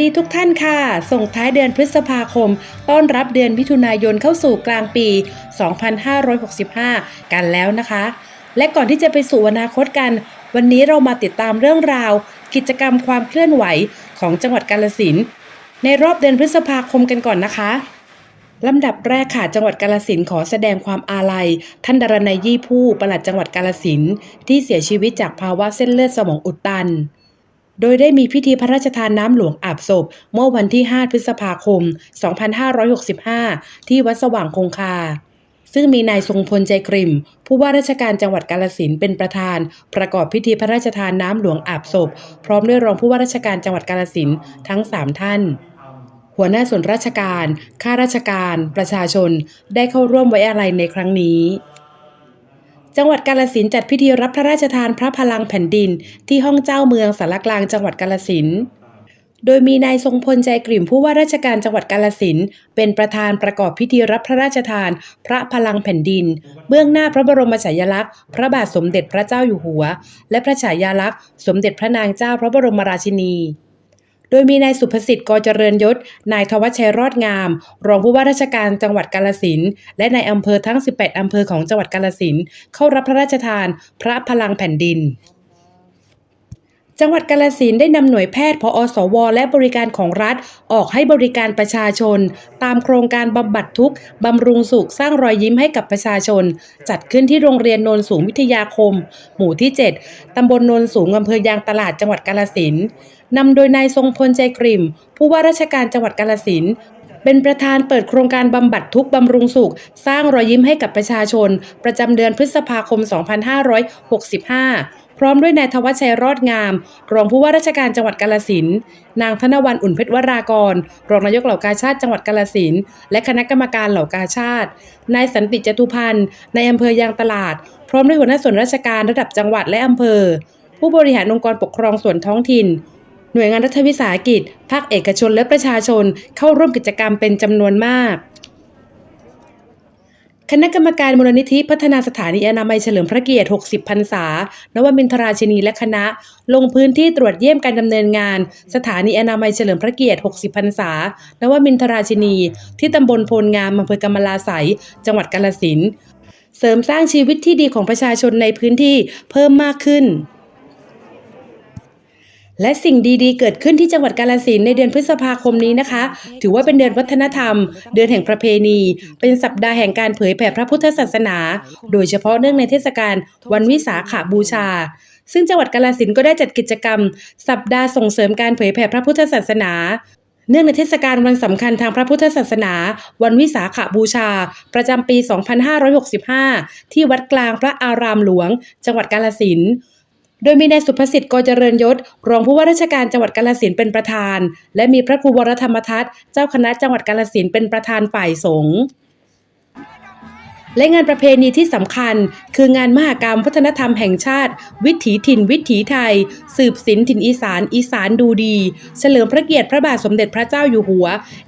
ดีทุกท่านค่ะ ส่งท้ายเดือนพฤษภาคม ต้อนรับเดือนมิถุนายนเข้าสู่กลางปี 2565 กันแล้วนะคะ และก่อนที่จะไปสู่อนาคตกัน วันนี้เรามาติดตามเรื่องราว กิจกรรมความเคลื่อนไหวของจังหวัดกาลสินในรอบเดือนพฤษภาคมกันก่อนนะคะลำดับแรกค่ะจังหวัดกาลสินขอแสดงความอาลัย ท่านดารนัยยี่ผู้ประหลัดจังหวัดกาลสินที่เสียชีวิตจากภาวะเส้นเลือดสมองอุดตัน โดยได้มีพิธีพระราชทานน้ำหลวงอาบศพ เมื่อวันที่ 5 พฤษภาคม 2565 ที่วัดสว่างคงคา ซึ่งมีนายทรงพลใจกริม ผู้ว่าราชการจังหวัดกาลสินเป็นประธาน ประกอบพิธีพระราชทานน้ำหลวงอาบศพ พร้อมด้วยรองผู้ว่าราชการจังหวัดกาลสินทั้ง 3 ท่าน หัวหน้าส่วนราชการ ข้าราชการ ประชาชน ได้เข้าร่วมไว้อาลัยในครั้งนี้ จังหวัดกาลสินจัดพิธีรับพระราชทานพระพลังแผ่นดิน ที่ห้องเจ้าเมืองสารกลางจังหวัดกาลสินโดยมีนายทรงพลใจกลิ่มผู้ว่าราชการจังหวัดกาลสินเป็นประธานประกอบพิธีรับพระราชทาน พระพลังแผ่นดิน เบื้องหน้าพระบรมฉายาลักษณ์ พระบาทสมเด็จพระเจ้าอยู่หัว และพระฉายาลักษณ์ สมเด็จพระนางเจ้าพระบรมราชินี โดยมีนายสุภสิทธิ์กอเจริญยศ นายทวัชชัยรอดงาม รองผู้ว่าราชการจังหวัดกาลสินและนายอำเภอทั้ง 18 อำเภอของจังหวัดกาลสินเข้ารับพระราชทาน พระพลังแผ่นดิน จังหวัดกาลสินได้นำหน่วยแพทย์พอสว และบริการของรัฐ ออกให้บริการประชาชน ตามโครงการบำบัดทุกข์บำรุงสุขสร้างรอยยิ้มให้กับประชาชน จัดขึ้นที่โรงเรียนโนนสูงวิทยาคม หมู่ที่ 7 ตำบลโนนสูงอำเภอยางตลาดจังหวัดกาลสินนำโดยนายทรงพลใจกริ่มผู้ว่าราชการจังหวัดกาลสิน เป็นประธานเปิดโครงการบำบัดทุกบำรุงสุข สร้างรอยยิ้มให้กับประชาชน ประจำเดือนพฤษภาคม 2565 พร้อมด้วยนายทวัชชัยรอดงาม รองผู้ว่าราชการจังหวัดกาลสินนางธนวันอุ่นเพชรวรากร รองนายกเหล่ากาชาติจังหวัดกาลสินและคณะกรรมการเหล่ากาชาตินายสันติจตุพันธ์ในายอำเภอยางตลาด พร้อมด้วยหัวหน้าส่วนราชการระดับจังหวัดและอำเภอ ผู้บริหารองค์กรปกครองส่วนท้องถิ่น หน่วยงานรัฐวิสาหกิจ ภาคเอกชนและประชาชนเข้าร่วมกิจกรรมเป็นจำนวนมากคณะกรรมการมูลนิธิพัฒนาสถานีอนามัยเฉลิมพระเกียรติ 60 พรรษา นวมินทราชินีและคณะ ลงพื้นที่ตรวจเยี่ยมการดำเนินงาน สถานีอนามัยเฉลิมพระเกียรติ 60 พรรษา นวมินทราชินี ที่ตำบลโพลงามอำเภอกำมะลาไสยจังหวัดกาฬสิน เสริมสร้างชีวิตที่ดีของประชาชนในพื้นที่เพิ่มมากขึ้น และสิ่งดีๆ เกิดขึ้นที่จังหวัดกาฬสินธุ์ในเดือนพฤษภาคมนี้นะคะ ถือว่าเป็นเดือนวัฒนธรรม เดือนแห่งประเพณี เป็นสัปดาห์แห่งการเผยแผ่พระพุทธศาสนา โดยเฉพาะเนื่องในเทศกาลวันวิสาขบูชา ซึ่งจังหวัดกาฬสินธุ์ก็ได้จัดกิจกรรม สัปดาห์ส่งเสริมการเผยแผ่พระพุทธศาสนาเนื่องในเทศกาลวันสำคัญทางพระพุทธศาสนา วันวิสาขบูชา ประจำปี 2565 ที่วัดกลางพระอารามหลวง จังหวัดกาฬสินธุ์ โดยมีนายสุภสิทธิ์กอเจริญยศ รองผู้ว่าราชการจังหวัดกาฬสินเป็นประธาน และมีพระครูวรธรรมทัตเจ้าคณะจังหวัดกาฬสินเป็นประธานฝ่ายสงฆ์และงานประเพณีที่สำคัญ คืองานมหกรรมวัฒนธรรมแห่งชาติ วิถีถิ่น วิถีไทย สืบศิลป์ถิ่นอีสาน อีสานดูดี เฉลิมพระเกียรติพระบาทสมเด็จพระเจ้าอยู่หัว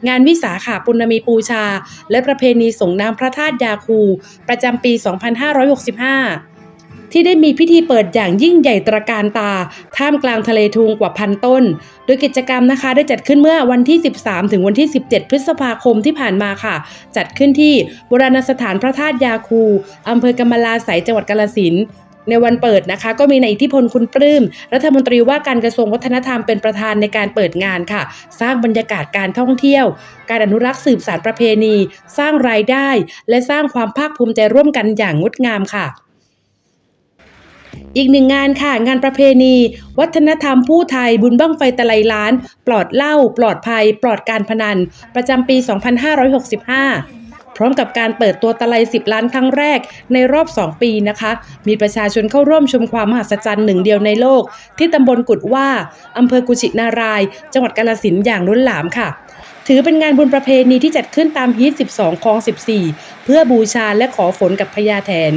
งานวิสาขาปุณมีปูชา และประเพณีส่งน้ำพระธาตุยาคู ประจำปี 2565 ที่ได้มีพิธีเปิดอย่างยิ่งใหญ่ตระการตา ท่ามกลางทะเลทุงกว่าพันต้น โดยกิจกรรมนะคะได้จัดขึ้นเมื่อวันที่ 13 ถึงวันที่ 17 พฤษภาคมที่ผ่านมาค่ะ จัดขึ้นที่โบราณสถานพระธาตุยาคูอำเภอกำมะลาไสยจังหวัดกาฬสินธุ์ในวันเปิดนะคะก็มีนายอิทธิพลคุณปลื้มรัฐมนตรีว่าการกระทรวงวัฒนธรรมเป็นประธานในการเปิดงานค่ะ สร้างบรรยากาศการท่องเที่ยว การอนุรักษ์สืบสานประเพณี สร้างรายได้ และสร้างความภาคภูมิใจร่วมกันอย่างงดงามค่ะ อีกหนึ่งงานค่ะงานประเพณี วัฒนธรรมผู้ไทยบุญบั้งไฟตะไลล้าน ปลอดเหล้าปลอดภัย ปลอดการพนัน ประจำปี 2565พร้อมกับการเปิดตัวตะไล10 ล้านครั้งแรกในรอบ 2 ปีนะคะ มีประชาชนเข้าร่วมชมความมหัศจรรย์หนึ่งเดียวในโลก ที่ตำบลกุดว่าอำเภอกุชินาราย จังหวัดกาฬสินอย่างล้นหลามค่ะ ถือเป็นงานบุญประเพณีที่จัดขึ้นตามฮีต12คลอง14 เพื่อบูชาและขอฝนกับพญาแถน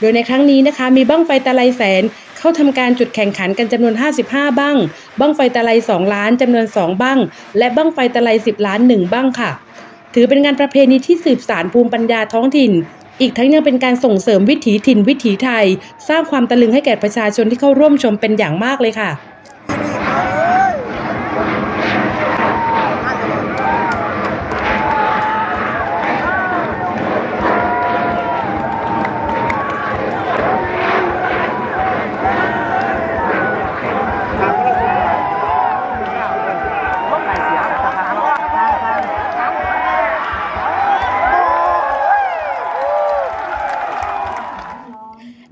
โดยในครั้งนี้นะคะ มีบั้งไฟตะไลแสนเข้าทำการจุดแข่งขันกันจำนวน 55 บั้งบั้งไฟตะไล2ล้านจำนวน 2 บั้งและบั้งไฟตะไล10 ล้าน 1 บั้งค่ะ ถือเป็นงานประเพณีที่สืบสานภูมิปัญญาท้องถิ่น อีกทั้งยังเป็นการส่งเสริมวิถีถิ่นวิถีไทย สร้างความตะลึงให้แก่ประชาชนที่เข้าร่วมชมเป็นอย่างมากเลยค่ะ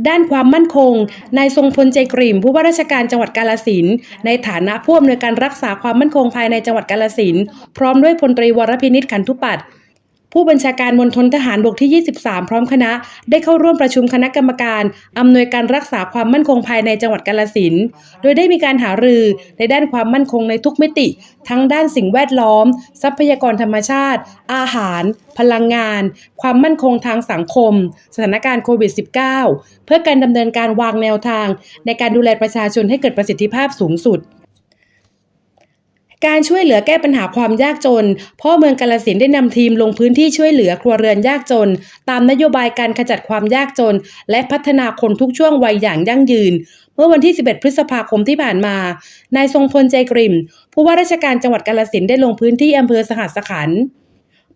ด้านความมั่นคง นายทรงพลใจกริ่มผู้ว่าราชการจังหวัดกาลสินในฐานะผู้อำนวยการรักษาความมั่นคงภายในจังหวัดกาลสินพร้อมด้วยพลตรีวรพินิจขันธุปัตย์ ผู้บัญชาการมณฑลทหารบกที่ 23 พร้อมคณะ ได้เข้าร่วมประชุมคณะกรรมการ อำนวยการรักษาความมั่นคงภายในจังหวัดกาลสิน โดยได้มีการหารือในด้านความมั่นคงในทุกมิติ ทั้งด้านสิ่งแวดล้อม ทรัพยากรธรรมชาติ อาหาร พลังงาน ความมั่นคงทางสังคม สถานการณ์โควิด -19 เพื่อการดำเนินการวางแนวทาง ในการดูแลประชาชนให้เกิดประสิทธิภาพสูงสุด การช่วยเหลือแก้ปัญหาความยากจน พ่อเมืองกาลสินได้นำทีมลงพื้นที่ช่วยเหลือครัวเรือนยากจน ตามนโยบายการขจัดความยากจน และพัฒนาคนทุกช่วงวัยอย่างยั่งยืน เมื่อวันที่ 11 พฤษภาคมที่ผ่านมา นายทรงพลใจกริมผู้ว่าราชการจังหวัดกาลสินได้ลงพื้นที่อำเภอสหัสขันธ์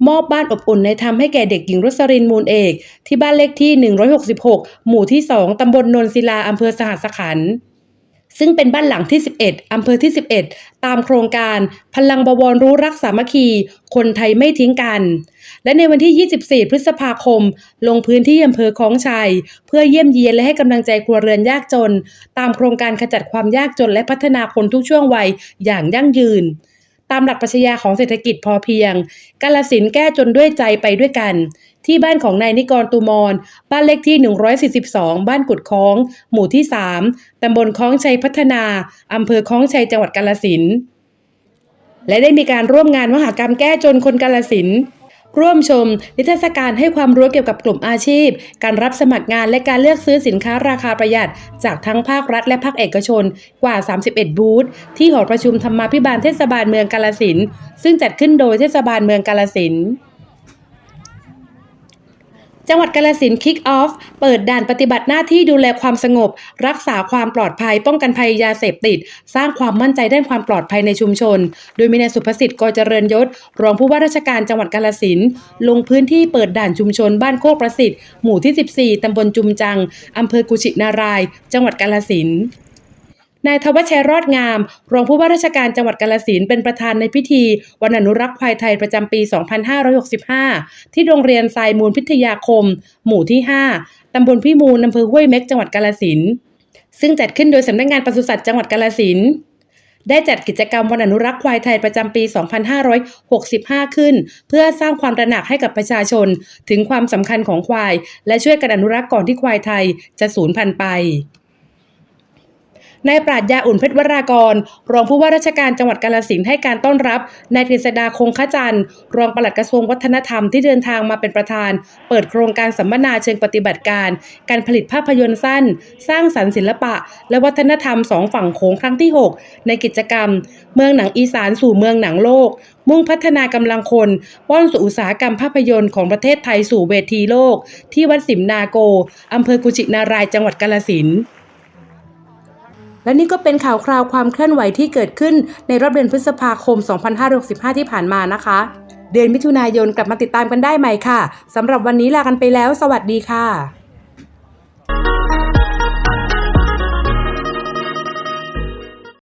มอบบ้านอบอุ่นในธรรมให้แก่เด็กหญิงรสรินมูลเอก ที่บ้านเลขที่ 166 หมู่ที่ 2 ตำบลนนศิลาอำเภอสหัสขันธ์ ซึ่งเป็นบ้านหลังที่ 11 อำเภอที่ 11 ตามโครงการพลังบวรรู้รักสามัคคี คนไทยไม่ทิ้งกัน และในวันที่ 24 พฤษภาคม ลงพื้นที่อำเภอคลองชัย เพื่อเยี่ยมเยียนและให้กำลังใจครัวเรือนยากจน ตามโครงการขจัดความยากจนและพัฒนาคนทุกช่วงวัยอย่างยั่งยืน ตามหลักปรัชญาของเศรษฐกิจพอเพียง กาลสินแก้จนด้วยใจไปด้วยกัน ที่บ้านของนายนิกรตูมอน บ้านเลขที่ 142 บ้านกุดคล้อง หมู่ที่ 3 ตำบลคล้องชัยพัฒนา อำเภอคล้องชัยจังหวัดกาลสิน และได้มีการร่วมงานมหกรรมแก้จนคนกาลสิน ร่วมชม นิทรรศการให้ความรู้เกี่ยวกับกลุ่มอาชีพ การรับสมัครงานและการเลือกซื้อสินค้าราคาประหยัด จากทั้งภาครัฐและภาคเอกชนกว่า 31 บูธที่หอประชุมธรรมาภิบาลเทศบาลเมืองกาลสินซึ่งจัดขึ้นโดยเทศบาลเมืองกาลสิน จังหวัดกาลสินคิกออฟ เปิดด่านปฏิบัติหน้าที่ดูแลความสงบ รักษาความปลอดภัย ป้องกันภัยยาเสพติด สร้างความมั่นใจด้านความปลอดภัยในชุมชน โดยมีนายสุภสิทธิ์กอเจริญยศ รองผู้ว่าราชการจังหวัดกาลสินลงพื้นที่เปิดด่านชุมชน บ้านโคกประสิทธิ์หมู่ที่ 14 ตำบลจุมจังอำเภอกุชินาราย จังหวัดกาลสิน นายทวชชัยรอดงาม รองผู้ว่าราชการจังหวัดกาลสินเป็นประธานในพิธีวันอนุรักษ์ควายไทยประจำปี 2565 ที่โรงเรียนทรายมูลพิทยาคม หมู่ที่ 5 ตำบลพิมูลอำเภอห้วยเม็กจังหวัดกาลสินซึ่งจัดขึ้นโดยสำนักงานปศุสัตว์จังหวัดกาลสินได้จัดกิจกรรมวันอนุรักษ์ควายไทยประจำปี 2565 ขึ้น เพื่อสร้างความตระหนักให้กับประชาชน ถึงความสำคัญของควาย และช่วยกันอนุรักษ์ก่อนที่ควายไทยจะสูญพันธุ์ไป นายปราดยาอุ่นเพชรวรากร รองผู้ว่าราชการจังหวัดกาลสินให้การต้อนรับนายกฤษดาคงขจันทร์รองปลัดกระทรวงวัฒนธรรมที่เดินทางมาเป็นประธาน เปิดโครงการสัมมนาเชิงปฏิบัติการ การผลิตภาพยนตร์สั้น สร้างสรรค์ศิลปะ และวัฒนธรรมสองฝั่งโขงครั้งที่ 6 ในกิจกรรม เมืองหนังอีสานสู่เมืองหนังโลก มุ่งพัฒนากำลังคนป้อนสู่อุตสาหกรรมภาพยนตร์ของประเทศไทยสู่เวทีโลก ที่วัดสิมนาโกอำเภอกุชินารายจังหวัดกาลสินธุ์ และนี่ก็เป็นข่าวคราวความเคลื่อนไหวที่เกิดขึ้นในรอบเดือนพฤษภาคม 2565 ที่ผ่านมานะคะ เดือนมิถุนายนกลับมาติดตามกันได้ใหม่ค่ะสำหรับวันนี้ลากันไปแล้ว สวัสดีค่ะ